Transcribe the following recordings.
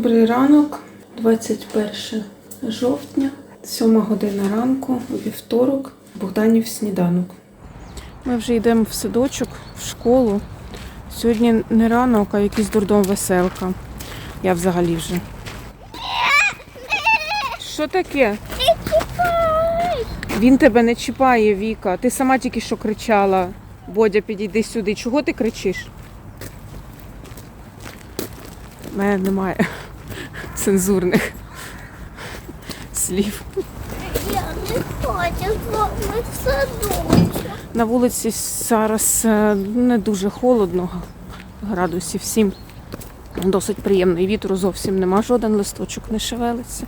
Добрий ранок, 21 жовтня, 7 година ранку, вівторок, Богданів сніданок. Ми вже йдемо в садочок, в школу. Сьогодні не ранок, а якийсь дурдом веселка. Я взагалі вже. Що таке? Він тебе не чіпає, Віка. Ти сама тільки що кричала. Бодя, підійди сюди. Чого ти кричиш? У мене немає цензурних слів. Я не хочу з вами в садочок. На вулиці зараз е, не дуже холодно, градусів 7. Досить приємно. І вітру зовсім нема, жоден листочок не шевелиться.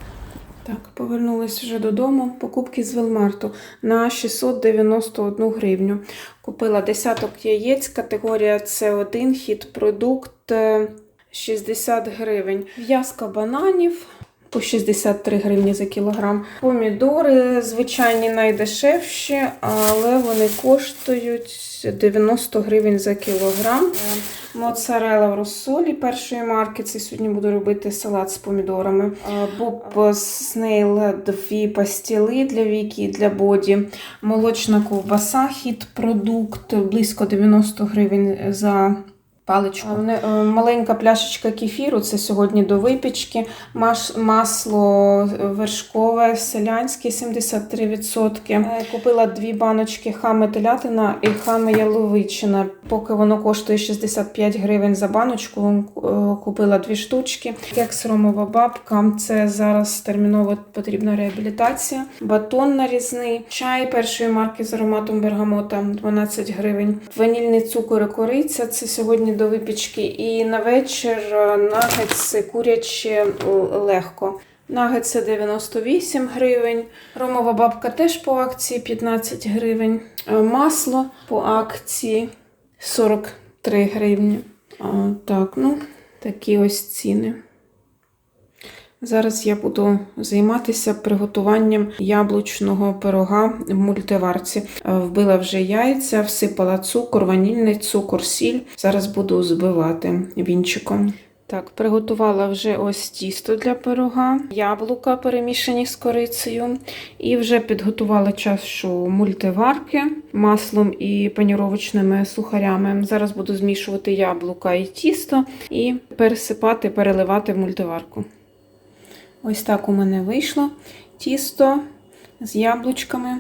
Так, повернулись вже додому. Покупки з Велмарту на 691 гривню. Купила десяток яєць, категорія С1, хід продукт е, 60 гривень. В'язка бананів по 63 гривні за кілограм. Помідори звичайні найдешевші, але вони коштують 90 гривень за кілограм. Е, Моцарела в розсолі першої марки. Це сьогодні буду робити салат з помідорами. Е, Боб Снейл дві пастіли для віки і для боді. Молочна ковбаса, хід продукт близько 90 гривень за паличку. Е, Маленька пляшечка кефіру, це сьогодні до випічки. Маш, масло вершкове, селянське 73%. Е, Купила дві баночки хами телятина і хами яловичина. Поки воно коштує 65 гривень за баночку, е, купила дві штучки. Кекс ромова бабка, це зараз терміново потрібна реабілітація. Батон нарізний, чай першої марки з ароматом бергамота 12 гривень. Ванільний цукор і кориця, це сьогодні до випічки. І на вечір е, нагетси курячі е, легко. Нагетси 98 гривень. Ромова бабка теж по акції 15 гривень. Е, Масло по акції 43 гривні. А, так, ну, такі ось ціни. Зараз я буду займатися приготуванням яблучного пирога в мультиварці. Е, Вбила вже яйця, всипала цукор, ванільний цукор, сіль. Зараз буду збивати вінчиком. Так, приготувала вже ось тісто для пирога, яблука перемішані з корицею. І вже підготувала чашу мультиварки маслом і паніровочними сухарями. Зараз буду змішувати яблука і тісто і пересипати, переливати в мультиварку. Ось так у мене вийшло тісто з яблучками,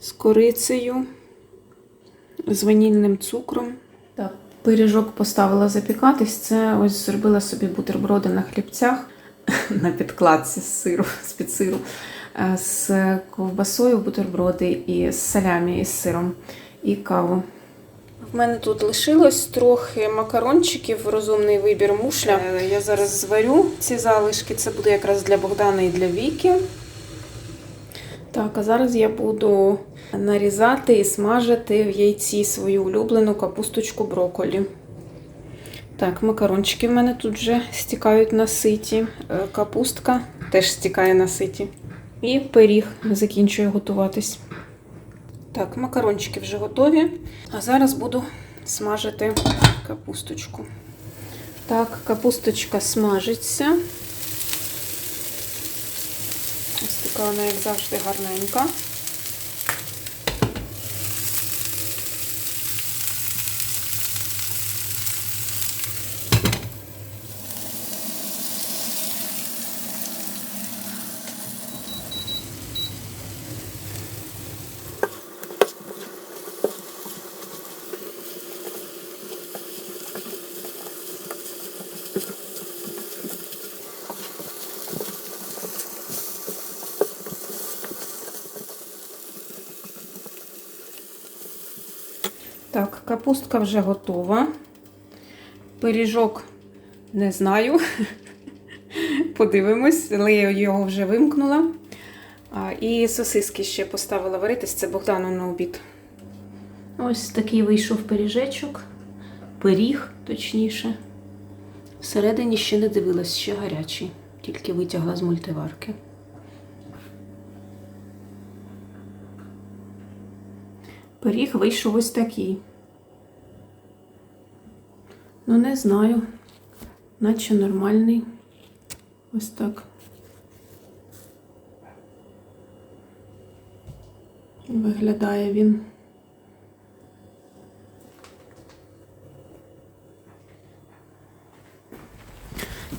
з корицею, з ванільним цукром. Так, пиріжок поставила запікатись. Це ось зробила собі бутерброди на хлібцях на підкладці з сиру, з-під сиру, е, з ковбасою бутерброди і з салямі із сиром і каву. В мене тут лишилось трохи макарончиків, розумний вибір мушля. Е, Я зараз зварю ці залишки, це буде якраз для Богдана і для Віки. Так, а зараз я буду нарізати і смажити в яйці свою улюблену капусточку брокколі. Так, макарончики в мене тут вже стікають на ситі. Е, Капустка теж стікає на ситі. І пиріг закінчує готуватись. Так, макарончики вже готові. А зараз буду смажити капусточку. Так, капусточка смажиться. Ось така вона, як завжди, гарненька. Так, капустка вже готова. Пиріжок не знаю. Подивимось, але я його вже вимкнула. І сосиски ще поставила варитись, це Богдану на обід. Ось такий вийшов пиріжечок. Пиріг, точніше. Всередині ще не дивилась, ще гарячий, тільки витягла з мультиварки. Пиріг вийшов ось такий. Ну, не знаю, наче нормальний. Ось так. Виглядає він.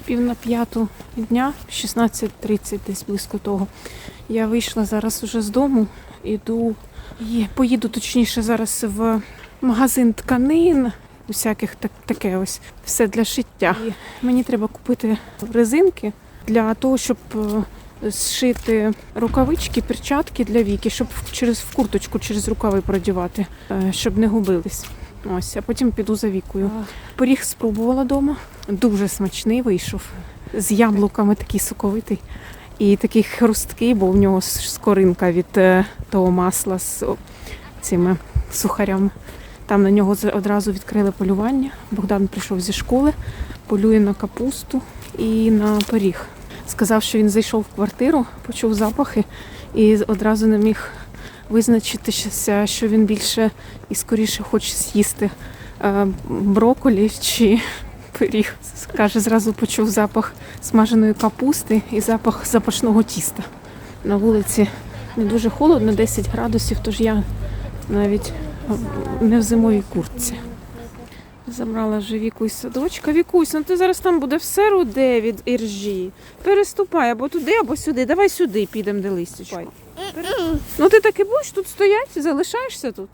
Пів на п'яту дня, 16.30 десь близько того. Я вийшла зараз уже з дому, іду і поїду точніше зараз в магазин тканин, усяких так, таке ось все для шиття. І мені треба купити резинки для того, щоб е, зшити рукавички, перчатки для віки, щоб через в курточку, через рукави продівати, е, щоб не губились. Ось, а потім піду за вікою. Пиріг спробувала вдома. Дуже смачний вийшов. З яблуками такий соковитий. І такий хрусткий, бо в нього скоринка від е, того масла з цими сухарями. Там на нього одразу відкрили полювання. Богдан прийшов зі школи, полює на капусту і на пиріг. Сказав, що він зайшов в квартиру, почув запахи і одразу не міг визначитися, що він більше і скоріше хоче з'їсти е, броколі чи пиріг. Каже, зразу почув запах смаженої капусти і запах запашного тіста. На вулиці не дуже холодно, 10 градусів, тож я навіть не в зимовій куртці. Забрала вже Віку із садочка. Вікусь, ну ти зараз там буде все руде від іржі. Переступай або туди, або сюди. Давай сюди підемо, де листячко. Ну ти так і будеш тут стояти, залишаєшся тут?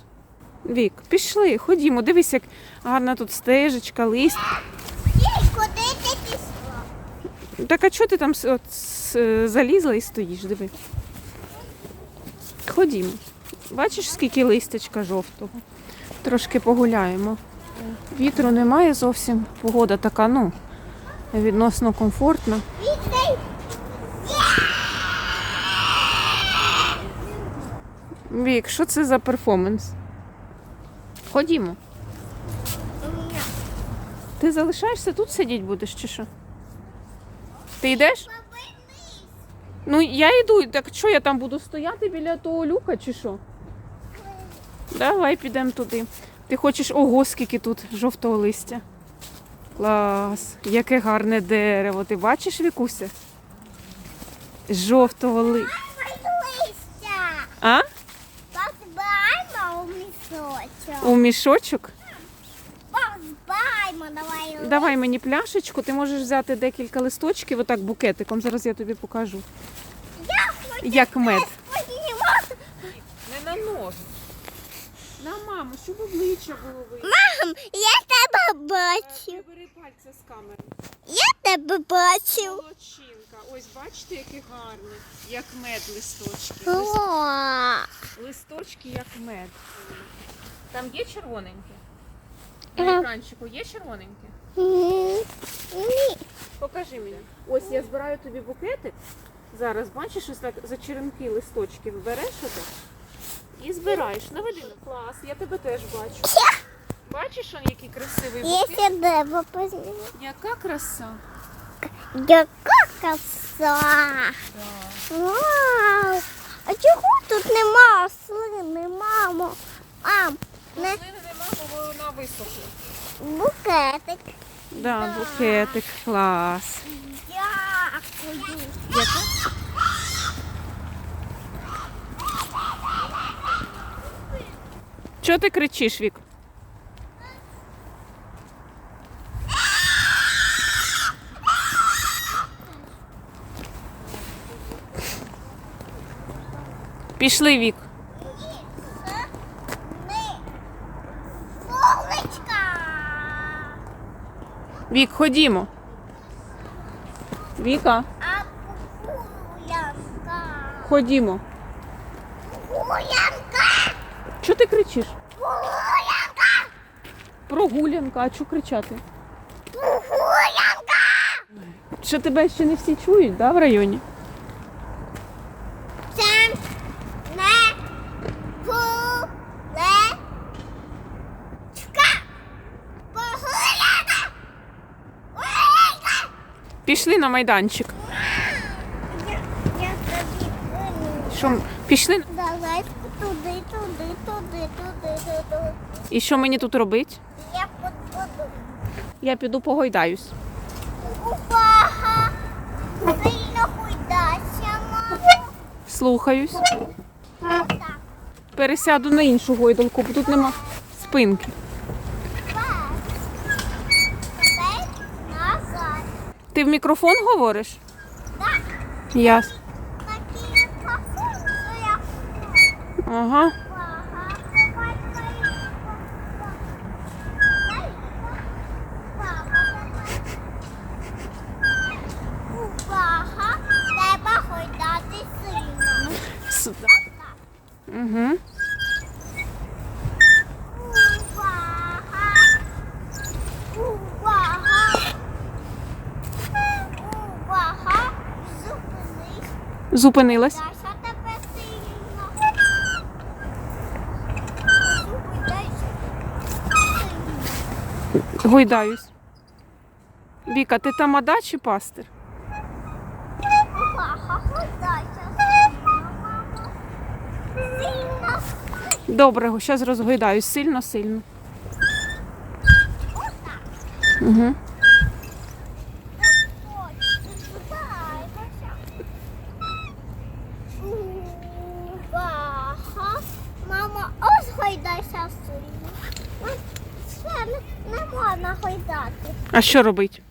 Вік, пішли, ходімо, дивись, як гарна тут стежечка, лист. Так а чого ти там от, залізла і стоїш? Диви. Ходімо. Бачиш, скільки листячка жовтого? Трошки погуляємо. Вітру немає зовсім. Погода така, ну, відносно комфортна. Вік, що це за перформанс? Ходімо. Ти залишаєшся тут сидіти будеш чи що? Ти йдеш? Ну, я йду, так що я там буду стояти біля того люка чи що? Давай підемо туди. Ти хочеш, ого, скільки тут жовтого листя. Клас, яке гарне дерево. Ти бачиш, Вікуся? Жовтого листя. листя. А? Позбаймо у місочок. У мішочок? Позбаймо, давай. Давай мені пляшечку, ти можеш взяти декілька листочків, отак букетиком. Зараз я тобі покажу. Я хочу Як мед. Не на ноги. На маму, щоб обличчя було видно. Мам, я тебе бачу. Бери пальця з камери. Я тебе бачу. Молодчинка. Ось бачите, які гарні. Як мед листочки. О, Листочки як мед. Там є червоненькі? На екранчику є червоненькі? ні. Ні. Покажи мені. Ось я збираю тобі букетик. Зараз бачиш, ось так за черенки листочки береш отак і збираєш. Наведи на клас, я тебе теж бачу. Бачиш, он який красивий Я букет? тебе позніму. Яка краса. Яка краса. Вау. А чого тут нема слини, мамо? Мам, не Рослини нема, бо вона висохла. букетик. Да, букетик, клас. Дякую. Чого ти кричиш, Вік? Пішли, Вік. Вік, ходімо. Віка, ходімо. Гулянка. Чого ти кричиш? Гулянка. Прогулянка, а чого кричати? Гулянка. Що тебе ще не всі чують, да, в районі? Це не. Пішли на майданчик. Що, пішли? Давай туди, туди, туди, туди, туди. І що мені тут робить? Я піду погойдаюсь. Увага! Сильно хуйдася, мамо. Слухаюсь. Так, Пересяду на іншу гойдалку, бо тут нема спинки. Тепер назад. Ти в мікрофон говориш? Так, Яс. такі пасують, що я Ага. Увага, давай, давай. Дай. Увага, давай. Увага, треба гойдати сильно. Сюди. Угу. Увага. Увага. Увага. Зупинись. Зупинилась. Гойдаюсь. Віка, ти тамада чи пастир? Добре, зараз розгойдаюсь. Сильно, сильно. Угу. А що робить?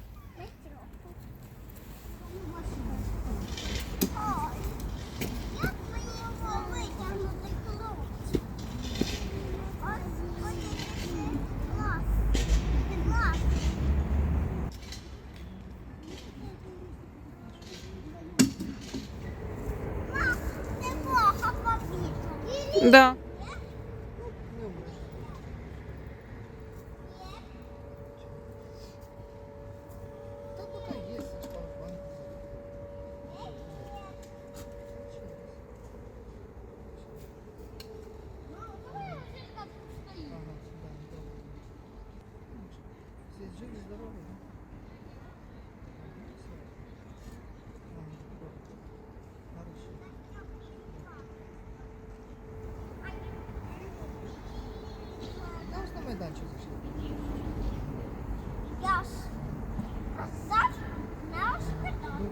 Не плохо побігла. Да. на майданчик зайшли. Я ж казав, не розпитати.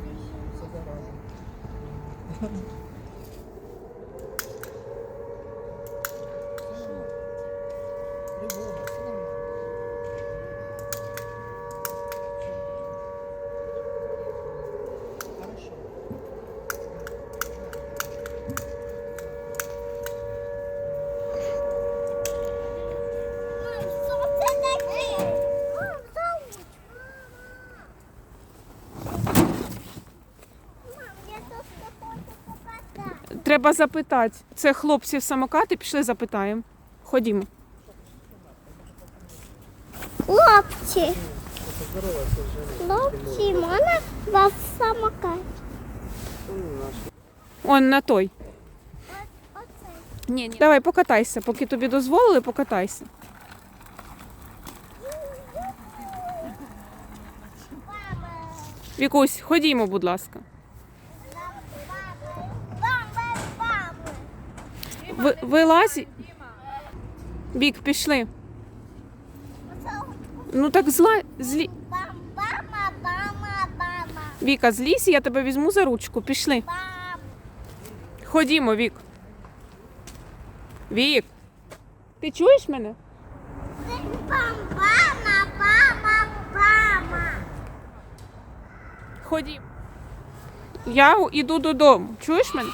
Треба запитати. Це хлопці в самокати, пішли запитаємо. Ходімо. Хлопці. Хлопці, можна вас самокат? Он на той. Ні, ні. Давай покатайся, поки тобі дозволили, покатайся. Вікусь, ходімо, будь ласка. Ви, вилазь. Вік, пішли. Ну так зла, злі. Віка, злізь, я тебе візьму за ручку. Пішли. Ходімо, Вік. Вік. Ти чуєш мене? Бам. Ходімо. Я йду додому. Чуєш мене?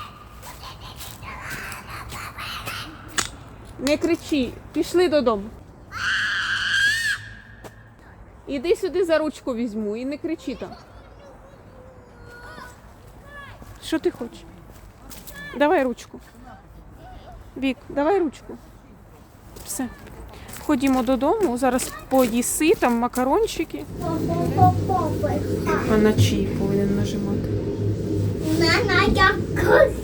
Не кричи, пішли додому. Іди сюди за ручку візьму і не кричи там. Що ти хочеш? Давай ручку. Вік, давай ручку. Все. Ходімо додому, зараз поїси, там макарончики. А на чий повинен нажимати? На, на, якусь.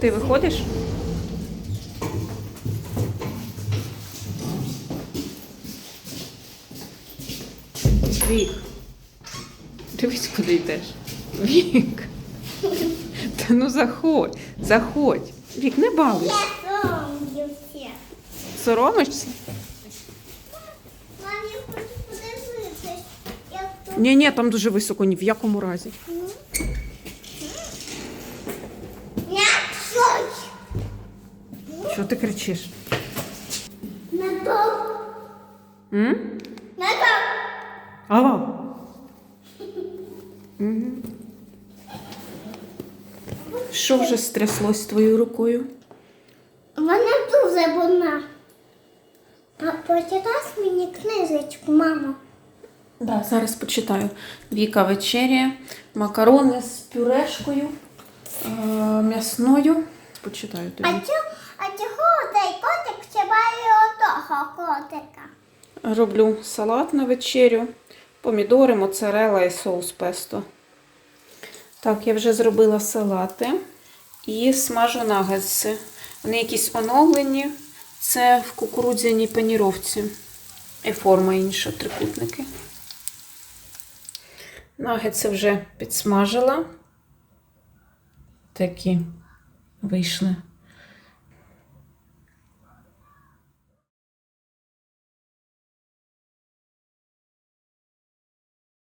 Ти виходиш? Вік. Дивись, куди йдеш. Вік. Та ну заходь, заходь. Вік, не балуйся. Я соромлюся. Соромишся? Мам, я хочу як тут Ні, ні, там дуже високо, ні в якому разі. Не щось. Що ти кричиш? Так. М? Ава. Мгм. Що вже стряслось твоєю рукою? Вона дуже больна. А почитай мені книжечку, мамо. Да, зараз почитаю. Віка вечеря, макарони з пюрешкою, е, м'ясною. Почитаю тобі. а чого котика? Роблю салат на вечерю, помідори, моцарела і соус песто. Так, я вже зробила салати і смажу нагетси. Вони якісь оновлені. Це в кукурудзяній паніровці. І форма інша, трикутники. Нагетси вже підсмажила. Такі вийшли